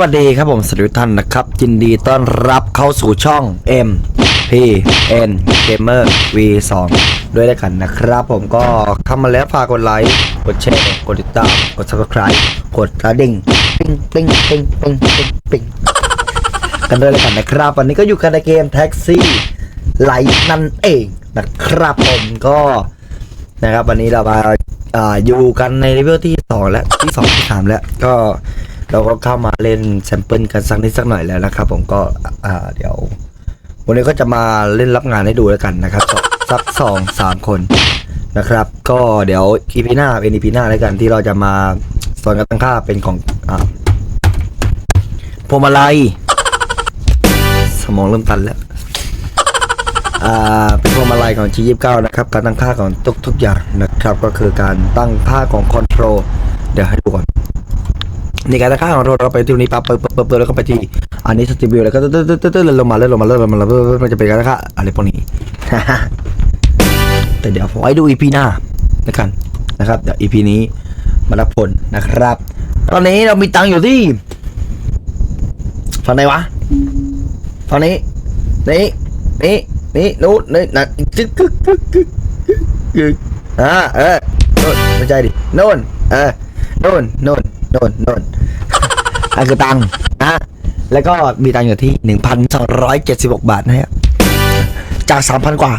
วัสดีครับผมสวัสดีท่านนะครับยินดีต้อนรับเข้าสู่ช่อง M P N Gamer V 2ด้วยแล้วกันนะครับ ผมก็เข้ามาแล้วฝากกดไลค์กดแชร์กดติดตามกด subscribe กดกระดิ่งปิ้งปิ้งปิ้งปิ้งปิ้งปิ้งกันด้วยแล้วกันนะครับ วันนี้ก็อยู่กันในเกมแท็กซี่ไลท์นั่นเองนะครับผมก็นะครับวันนี้เรามาอาอยู่กันในเลเวลที่สองและที่สองที่สามแล้วก็ เราก็เข้ามาเล่นแซมเปิลกันสักนิดสักหน่อยแล้วนะครับ ผมก็อ่าเดี๋ยว วันนี้ก็จะมาเล่นรับงานให้ดูแล้วกันนะครับสักสองสามคนนะครับ ก็เดี๋ยวอีพีหน้าเป็นอีพีหน้าแล้วกันที่เราจะมาสอนการตั้งค่าเป็นของอ่าพวงมาลัยสมองเริ่มตันแล้วอ่าเป็นพวงมาลัยของ G29 นะครับการตั้งค่าของทุกทุกอย่างนะครับ ก็คือการตั้งค่าของคอนโทรลเดี๋ยวให้ดูก่อน ในการตั้งค่าของเราเราไปที่นี้ปั๊บเปิดเปิดเปิดแล้วก็ไปที่อันนี้สตรีมวิวแล้วก็ตึ๊ดตึ๊ดตึ๊ดตึ๊ดลงมาเลื่อนลงมาเลื่อนลงมาเลื่อนมันจะเป็นการตั้งค่าอะไรพวกนี้แต่เดี๋ยวผมไว้ดูอีพีหน้าแล้วกันนะครับเดี๋ยวอีพีนี้มารับผลนะครับ ตอนนี้เรามีตังค์อยู่ที่ฝั่งไหนวะฝั่งนี้นี่นี่นี่นู้นนี่นั่นจึ๊กกึกกึกกึกกึกกึกอ่าเออโน่นไม่ใช่ดิโน่นเออโน่นโน่นโน่นโน่น อันคือตังนะ แล้วก็มีตังอยู่ที่หนึ่งพันสองร้อยเจ็ดสิบหกบาทนะฮะจากสามพันกว่า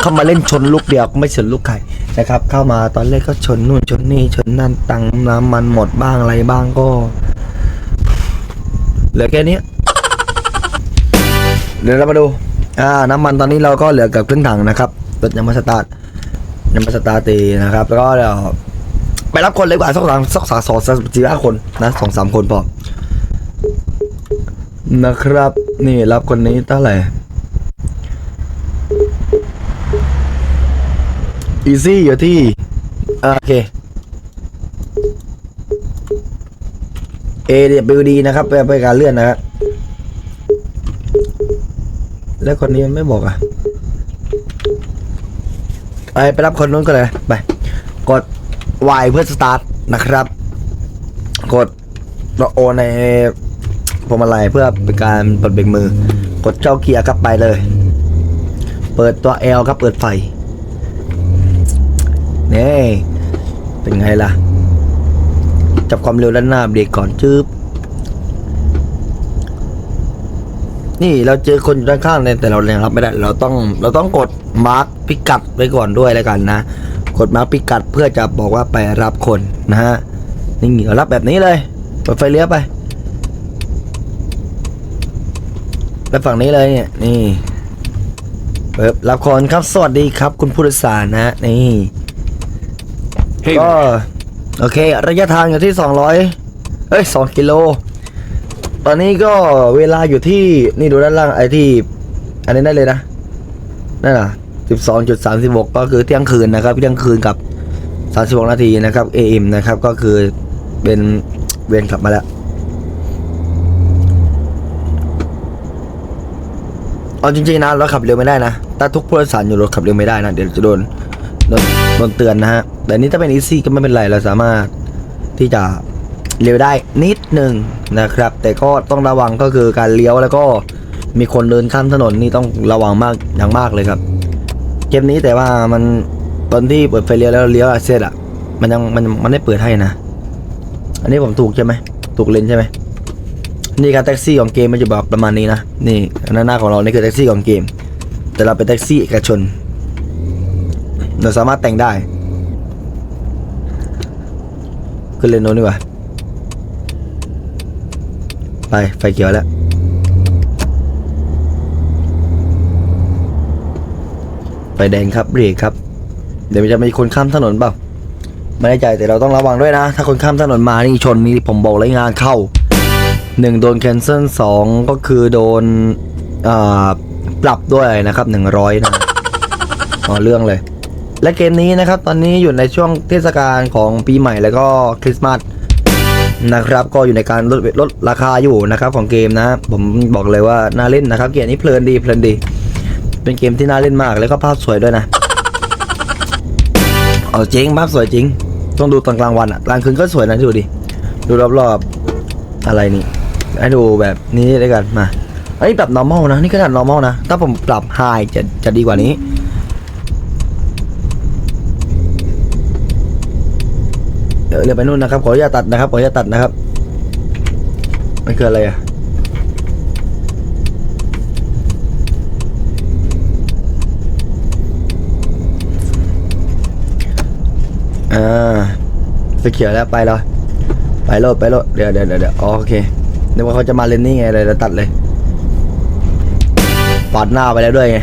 เข้ามาเล่นชนลูกเดียวก็ไม่ชนลูกใครนะครับ เข้ามาตอนแรกก็ชนนู่นชนนี่ชนนั่นตังน้ำมันหมดบ้างอะไรบ้างก็เหลือแค่นี้เดี๋ยวเรามาดู อ่า น้ำมันตอนนี้เราก็เหลือเกับครึ่งถังนะครับรถยังม่สตาร์ทยังม่สตาร์ตีนะครับ แล้วก็เดี๋ยวไปรับคนเลยกว่าสักสามสักสามสองสามสี่ห้าคนนะสองสามคนพอ นะครับ นี่รับคนนี้เท่าไหร่อีซี่อยู่ที่อ่าโอเค AWD นะครับไปไปการเลื่อนนะครับแล้วคนนี้มันไม่บอกอะ ไปไปรับคนนู้นก็เลยไป กด Y เพื่อสตาร์ทนะครับ กดโอใน วงมาลัยเพื่อเป็นการปลดเบรกมือ กดเจ้าเกียร์ครับไปเลย เปิดตัว L ครับเปิดไฟนี่เป็นไงล่ะ จับความเร็วด้านหน้าเบรกก่อนจืบนี่เราเจอคนอยู่ด้านข้างเนี่ยแต่เรายังรับไม่ได้ เราต้องเราต้องกดมาร์คพิกัดไว้ก่อนด้วยแล้วกันนะ กดมาร์คพิกัดเพื่อจะบอกว่าไปรับคนนะฮะนี่เรารับแบบนี้เลยเปิดไฟเลี้ยวไป แล้วฝั่งนี้เลยเนี่ยนี่เปิดรับคนครับสวัสดีครับ คุณผู้โดยสารนะ นี่ Hey, ก็โอเค ระยะทางอยู่ที่ 200เอ้ย2กิโล ตอนนี้ก็เวลาอยู่ที่นี่ดูด้านล่างไอ้ที่ อันนี้ได้เลยนะ นั่นน่ะ 12.36 ก็คือเที่ยงคืนนะครับเที่ยงคืนกับ 36 นาทีนะครับ AM นะครับ ก็คือเป็นเวรกลับมาแล้ว เอาจริงๆนะเราขับเร็วไม่ได้นะถ้าทุกผู้โดยสารอยู่รถขับเร็วไม่ได้นะเดี๋ยวจะโดนโดนโดนเตือนนะฮะแต่นี่ถ้าเป็นอีซี่ก็ไม่เป็นไรเราสามารถที่จะเลี้ยวได้นิดหนึ่งนะครับ แต่ก็ต้องระวังก็คือการเลี้ยวแล้วก็มีคนเดินข้ามถนนนี่ต้องระวังมากอย่างมากเลยครับ เกมนี้แต่ว่ามันตอนที่เปิดไฟเลี้ยวแล้วเลี้ยวเสร็จอะมันยังมันมันไม่เปิดให้นะ อันนี้ผมถูกใช่ไหมถูกเลนใช่ไหม นี่ครับแท็กซี่ของเกมมันจะแบบประมาณนี้นะ นี่หน้าหน้าของเรานี่คือแท็กซี่ของเกม แต่เราเป็นแท็กซี่เอกชน เราสามารถแต่งได้ขึ้นเลนโน้นดีกว่า ไป ไฟเขียวแล้วไฟแดงครับเบรกครับ เดี๋ยวมันจะมีคนข้ามถนนเปล่าไม่แน่ใจแต่เราต้องระวังด้วยนะ ถ้าคนข้ามถนนมานี่ชนนี่ผมบอกเลยงานเข้า หนึ่งโดนแคนเซิลสองก็คือโดนปรับด้วยนะครับหนึ่งร้อยนะอ๋อเรื่องเลย และเกมนี้นะครับ ตอนนี้อยู่ในช่วงเทศกาลของปีใหม่แล้วก็คริสต์มาสนะครับ ก็อยู่ในการลดลดราคาอยู่นะครับของเกมนะ ผมบอกเลยว่าน่าเล่นนะครับ เกมนี้เพลินดีเพลินดี เป็นเกมที่น่าเล่นมากแล้วก็ภาพสวยด้วยนะเอาจริงภาพสวยจริง ต้องดูตอนกลางวันอะกลางคืนก็สวยนะดูดิดูรอบๆอะไรนี่ ให้ดูแบบนี้ด้วยกันมาอันนี้ปรับ normal นะ นี่ขนาด normal นะ ถ้าผมปรับ high จะจะดีกว่านี้เดี๋ยวเรือไปนู่นนะครับ ขออนุญาตตัดนะครับ ขออนุญาตตัดนะครับมันคืออะไรอะอ่าไฟเขียวแล้วไปเลยไปโลดไปโลดเดี๋ยวเดี๋ยวเดี๋ยวโอเค นึกว่าเขาจะมาเลนนี่ไงเลยเดี๋ยวตัดเลยปาดหน้าไปแล้วด้วยไง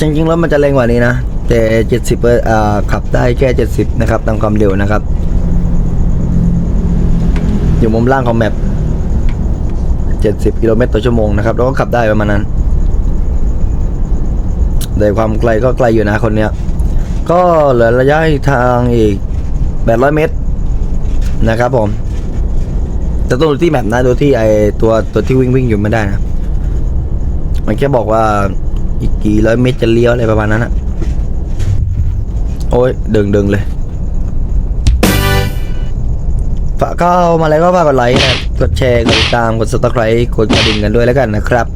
จริงๆแล้วมันจะเร็งกว่านี้นะแต่เจ็ดสิบเอร์อ่าขับได้แค่เจ็ดสิบนะครับตามความเร็วนะครับ อยู่มุมล่างของแมปเจ็ดสิบกิโลเมตรต่อชั่วโมงนะครับแล้วก็ขับได้ประมาณนั้นแต่ความไกลก็ไกลอยู่นะคนเนี้ย ก็เหลือระยะทางอีก800เมตร นะครับผมแต่ต้องดูที่แมปนะดูที่ไอตัวตัวที่วิ่งวิ่งอยู่ไม่ได้นะมันแค่บอกว่าอีกกี่ร้อยเมตรจะเลี้ยวอะไรประมาณนั้นอะโอ้ยดึงดึงเลยฝากเข้ามาแล้วก็ฝากกดไลค์นะกดแชร์กดติดตามกด subscribe กดกระดิ่งกันด้วยแล้วกันนะครับ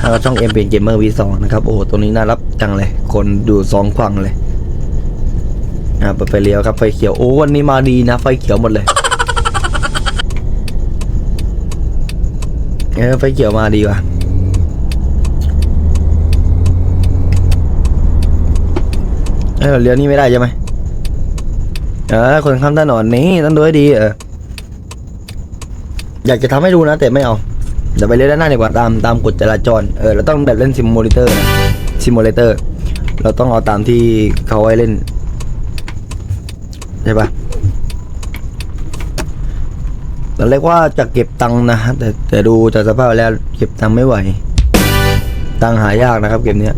แล้วก็ช่อง m อ็มเ Gamer V2 นะครับ โอ้โห ตัวนี้น่ารับจังเลย คนดูสองฝั่งเลย อ่าเปิดไฟเลี้ยวครับไฟเขียวโอ้วันนี้มาดีนะ ไฟเขียวหมดเลยเออไฟเขียวมาดีว่ะเออเลี้ยวนี่ไม่ได้ใช่ไหมเออคนข้ามถนนนี่ต้องดูให้ดีเอออยากจะทำให้ดูนะ แต่ไม่เอาเดี๋ยวไปเล่นด้านหน้าดีกว่าตามตามกฎจราจรเออเราต้องแบบเล่นซิมูเลเตอร์นะซิมูเลเตอร์เราต้องเอาตามที่เขาให้เล่น ช่ปะเราเรียกว่าจะเก็บตังค์นะแต่แต่ดูจากสภาพแล้วเก็บตังค์ไม่ไหว ตังค์หายากนะครับเกมเนี้ย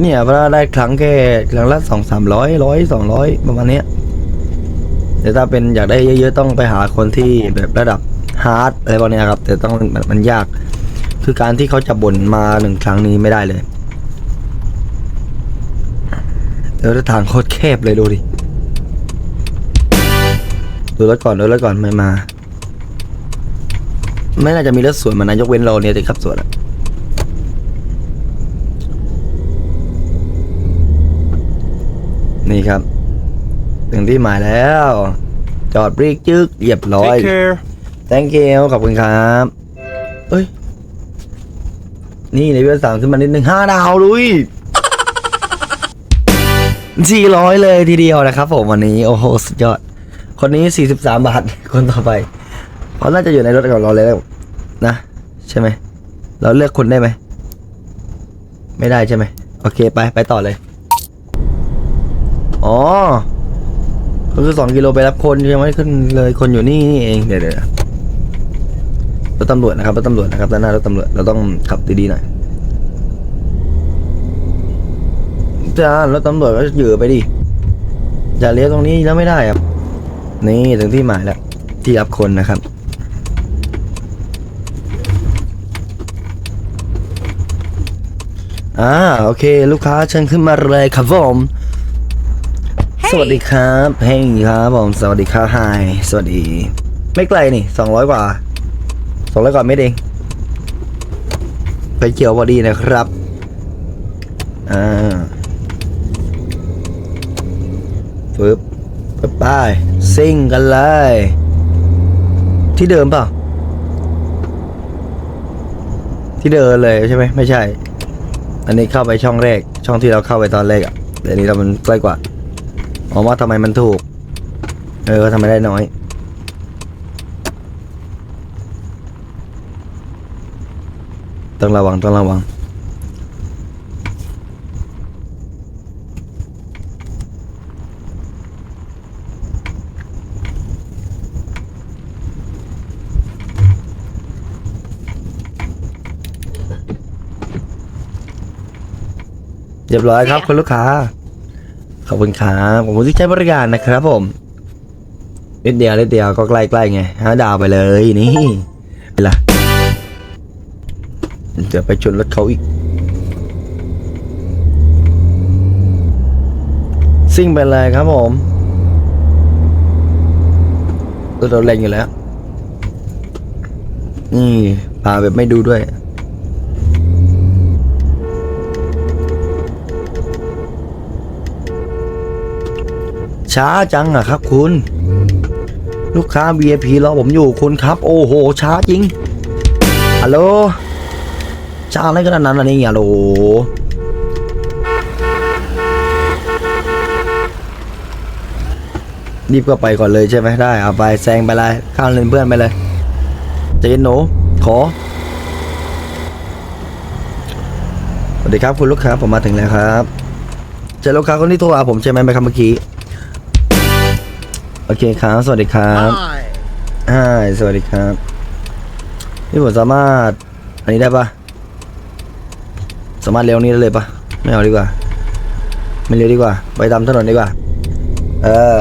เนี่ยเพราะได้ครั้งแค่ครั้งละสองสามร้อยร้อยสองร้อยประมาณเนี้ยแต่ถ้าเป็นอยากได้เยอะๆต้องไปหาคนที่แบบระดับฮาร์ดอะไรพวกนี้ครับ แต่ต้องมันมันยาก คือการที่เขาจะบ่นมาหนึ่งครั้งนี้ไม่ได้เลยเดี๋ยวทางโคตรแคบเลยดูดิ ดูรถก่อนดูรถก่อนไม่มา ไม่น่าจะมีรถสวนมานายกเว้นเราเนี่ยแต่ขับสวนอะนี่ครับ ถึงที่หมายแล้ว จอดบริกจึกเรียบร้อย Take care. thank you ขอบคุณครับ เอ้ย นี่เลเวลสามขึ้นมานิดหนึ่งห้าดาวลุยสี่ร้อยเลยทีเดียวนะครับผมวันนี้ โอ้โห สุดยอด คนนี้สี่สิบสามบาท คนต่อไปเขาน่าจะอยู่ในรถกับเราเลยแล้วนะใช่ไหม เราเลือกคนได้ไหม ไม่ได้ใช่ไหม โอเคไปไปต่อเลย อ๋อ ก็คือสองกิโลไปรับคนยังไม่ขึ้นเลยคนอยู่นี่นี่เองเดี๋ยวเดี๋ยวรถตำรวจนะครับรถตำรวจนะครับด้านหน้ารถตำรวจเราต้องขับดีๆหน่อยจ้ารถตำรวจก็เหยือไปดิจะเลี้ยวตรงนี้แล้วไม่ได้ครับ นี่ถึงที่หมายแล้ว ที่รับคนนะครับ อ่าโอเค ลูกค้าเชิญขึ้นมาเลยครับผม สวัสดีครับเฮ้ยครับผมสวัสดีครับไฮสวัสดี ไม่ไกลนี่สองร้อยกว่าสองร้อยกว่าเมตรเองไปเกี่ยวพอดีนะครับ อ่าปึ๊บปึ๊บ ไปซิ่งกันเลย ที่เดิมเปล่า ที่เดินเลยใช่ไหมไม่ใช่ อันนี้เข้าไปช่องแรก ช่องที่เราเข้าไปตอนแรกอะ่ะแต่อันนี้เรามันใกล้กว่าอ๋อว่าทำไมมันถูก เออทำไมได้น้อยต้องระวังต้องระวัง รียบร้อยครับคุณลูกค้า ขอบคุณครับผมที่ใช้บริการนะครับ ผมนิดเดียวนิดเดียวก็ใกล้ๆไงห้าดาวไปเลยนี่เวลาเดี๋ยวไปชนรถเขาอีก ซิ่งไปเลยครับผมรถเราแรงอยู่แล้ว นี่พาแบบไม่ดูด้วย ช้าจังอะครับคุณ ลูกค้า VIP รอผมอยู่คุณครับ โอ้โห ช้าจริงฮัลโหลช้าอะไรขนนั้นอะนี่ฮัลโหลรีบก็ไปก่อนเลยใช่ไหมได้เอาไปแซงไปเลยข้ามเลนเพื่อนไปเลยจะยินหนูขอสวัสดีครับคุณลูกค้าผมมาถึงแล้วครับเจอลูกค้าคนที่โทรหาผมใช่ไหมไปครับเมื่อกี้ โอเคครับ สวัสดีครับอ่าสวัสดีครับ นี่ผมสามารถ อันนี้ได้ปะสามารถเลี้ยวนี้ได้เลยปะไม่เอาดีกว่า ไม่เลี้ยวดีกว่า ไปตามถนนดีกว่า เออ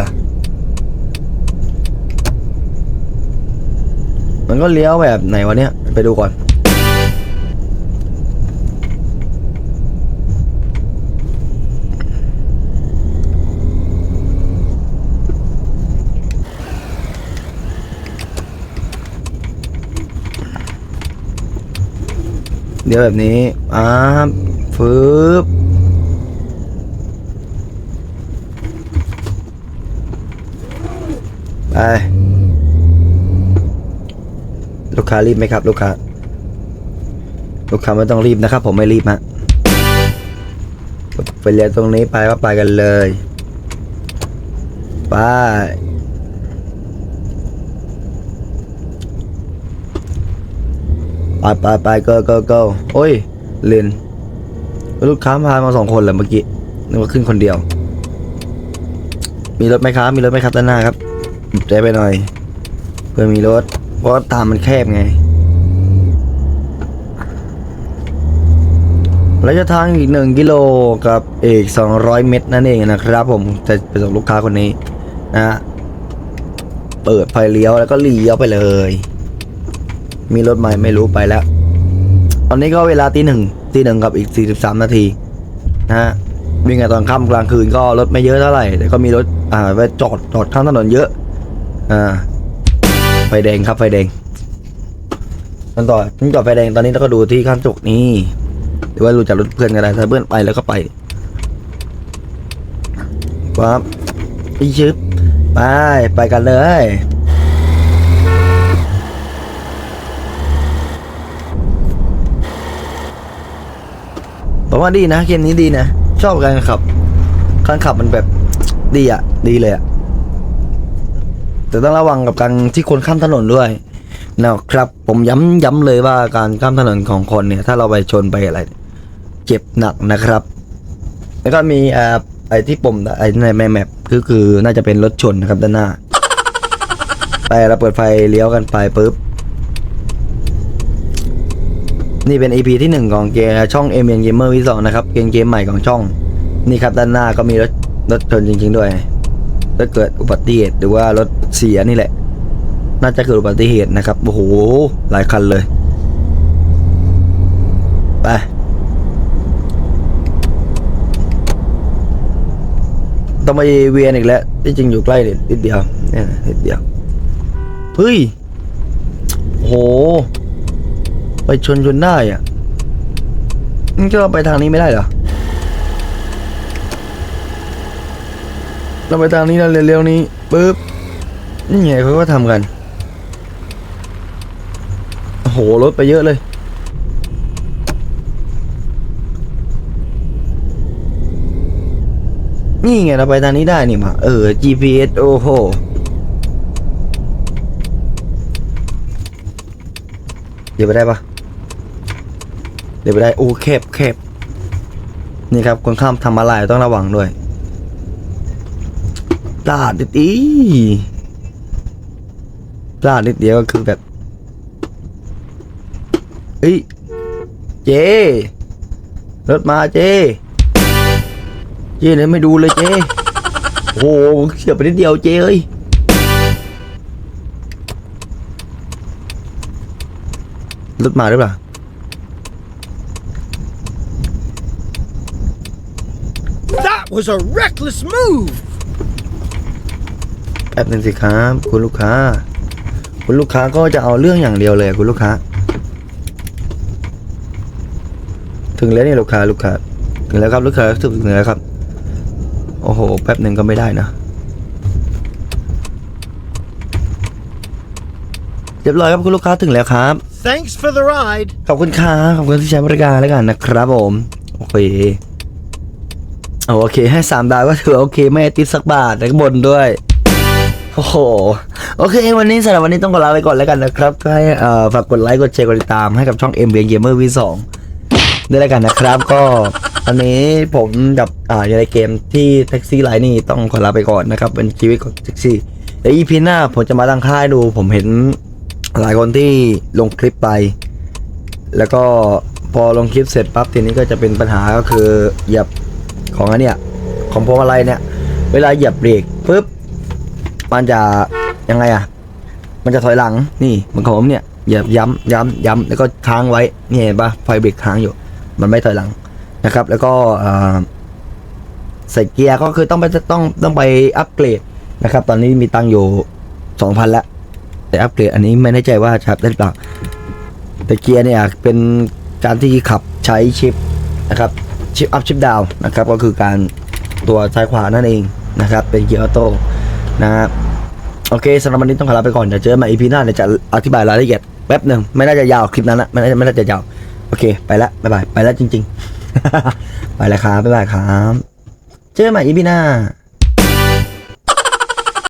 มันก็เลี้ยวแบบไหนวะเนี่ย ไปดูก่อน เดี๋ยวแบบนี้อ่าฟืบไปลูกค้ารีบไหมครับ ลูกค้า ลูกค้าไม่ต้องรีบนะครับ ผมไม่รีบฮะไปเรียนตรงนี้ไปก็ไปกันเลย ไป ไปไปไปเก็ก็ก็โอ้ยเลนลูกค้าพามาสองคนเหรอเมื่อกี้นึกว่าขึ้นคนเดียว มีรถไหมครับ มีรถไหมครับด้านหน้าครับใจไปหน่อย เพื่อมีรถ เพราะว่าทางมันแคบไงระยะทางอีกหนึ่งกิโลกับอีก 200 เมตรนั่นเองนะครับผมจะไปส่งลูกค้าคนนี้นะเปิดไฟเลี้ยวแล้วก็เลี้ยวไปเลย มีรถใหม่ไม่รู้ไปแล้ว ตอนนี้ก็เวลาตีหนึ่งตีหนึ่งกับอีก43นาทีนะฮะวิ่งกันตอนค่ำกลางคืนก็รถไม่เยอะเท่าไหร่แต่ก็มีรถอ่าไปจอดจอดข้างถนนเยอะ อ่า ไฟแดงครับไฟแดงมันต่อฉันจอดไฟแดงตอนนี้แล้วก็ดูที่ข้างจกนี่หรือว่ารู้จักรถเพื่อนก็ได้ถ้าเพื่อนไปแล้วก็ไปปั๊บอีชึบไปไปกันเลย ผมว่าดีนะเกมนี้ดีนะ ชอบการขับการขับมันแบบดีอะ ดีเลยอะ แต่ต้องระวังกับการที่คนข้ามถนนด้วยนะครับ ผมย้ำย้ำเลยว่าการข้ามถนนของคนเนี่ย ถ้าเราไปชนไปอะไร เจ็บหนักนะครับ แล้วก็มีอ่าไอ้ที่ปุ่มไอ้ในแมแมปคือคือน่าจะเป็นรถชนนะครับด้านหน้า ไปเราเปิดไฟเลี้ยวกันไปปุ๊บ นี่เป็น EP ที่หนึ่งของเกมช่อง m อ n Gamer v 2นะครับเกมเกมใหม่ของช่อง นี่ครับด้านหน้าก็มีรถรถชนจริง ๆ ด้วยถ้าเกิดอุบัติเหตุหรือว่ารถเสียนี่แหละ น่าจะเกิดอุบัติเหตุนะครับโอ้โหหลายคันเลยไปต้องไปเวียนอีกแล้วที่จริงอยู่ใกล้นิดเดียวเนี่ยนิดเดียวเฮ้ยโห ชนจนได้อะมันจะเราไปทางนี้ไม่ได้เหรอ เราไปทางนี้เราเร็วๆนี้ปึ๊บนี่ไงเขาก็ทำกัน โอ้โหรถไปเยอะเลยนี่ไงเราไปทางนี้ได้นี่มาเออ GPS โอ้โหเดี๋ยวไปได้ปะ เดี๋ยวไปได้โอ้แคบแคบนี่ครับคนข้ามทำอะไรต้องระวังด้วยพลาดนิดอีพลาดนิดเดียวก็คือแบบเฮ้ยเจรถมาเจเจเนี่ยไม่ดูเลยเจโอ้โหเฉียบไปนิดเดียวเจเอ้ยรถมาหรือเปล่า was a reckless move! แป๊บหนึงสิครับ คุณลูกค้า คุณลูกค้าก็จะเอาเรื่องอย่างเดียวเลยคุณลูกค้า ถึงแล้วนี่ลูกค้าลูกค้าถึงแล้วครับลูกค้าถึงแล้วครับ โอ้โห แป๊บหนึ่งก็ไม่ได้นะ เรียบร้อยครับคุณลูกค้าถึงแล้วครับ Thanks for the ride. ขอบคุณครับขอบคุณที่ใช้บริการแล้วกันนะครับผม โอเคเอา โอเคให้สามดาวก็ถือโอเคไม่ติดสักบาทแล้วก็บนด้วยโอ้โหโอเค วันนี้สำหรับวันนี้ต้องขอลาไปก่อนแล้วกันนะครับก็ให้ฝากกดไลค์กดแชร์กดติดตามให้กับช่อง m b n Gamer V2 ด้วยแล้วกันนะครับ ก็ตอนนี้ผมกับอ่าในเกมที่แท็กซี่ไลน์นี่ต้องขอลาไปก่อนนะครับ เป็นชีวิตของแท็กซี่แล้วอีพีหน้าผมจะมาตั้งค่ายดู ผมเห็นหลายคนที่ลงคลิปไป แล้วก็พอลงคลิปเสร็จปั๊บทีนี้ก็จะเป็นปัญหาก็คือเหยียบ ของอันเนี้ยของพวงมาลัยเนี่ย เวลาเหยียบเบรกปุ๊บมันจะยังไงอะ มันจะถอยหลังนี่เหมือนของผมเนี่ยเหยียบย้ำย้ำย้ำแล้วก็ค้างไว้นี่เห็นปะไฟเบรกค้างอยู่ มันไม่ถอยหลังนะครับ แล้วก็ใส่เกียร์ก็คือต้องไปต้องต้องไปอัปเกรดนะครับ ตอนนี้มีตังค์อยู่สองพันแล้วแต่อัปเกรดอันนี้ไม่แน่ใจว่าจะได้หรือเปล่าแต่เกียร์เนี่ยเป็นการที่ขับใช้ชิปนะครับ ชิปอัพชิปดาวนะครับก็คือการตัวซ้ายขวานั่นเองนะครับเป็นเกียร์ออโต้นะครับโอเคสำหรับวันนี้ต้องขอลาไปก่อนเดี๋ยวเจอกันใหม่ EP หน้าเดี๋ยวจะอธิบายรายละเอียดแป๊บหนึ่งไม่น่าจะยาวคลิปนั้นละไม่น่าจะไม่น่าจะยาวโอเคไปละบ๊ายบายไปละจริง ๆ ไปละครับบ๊ายบายครับเจอกันใหม่ EP หน้า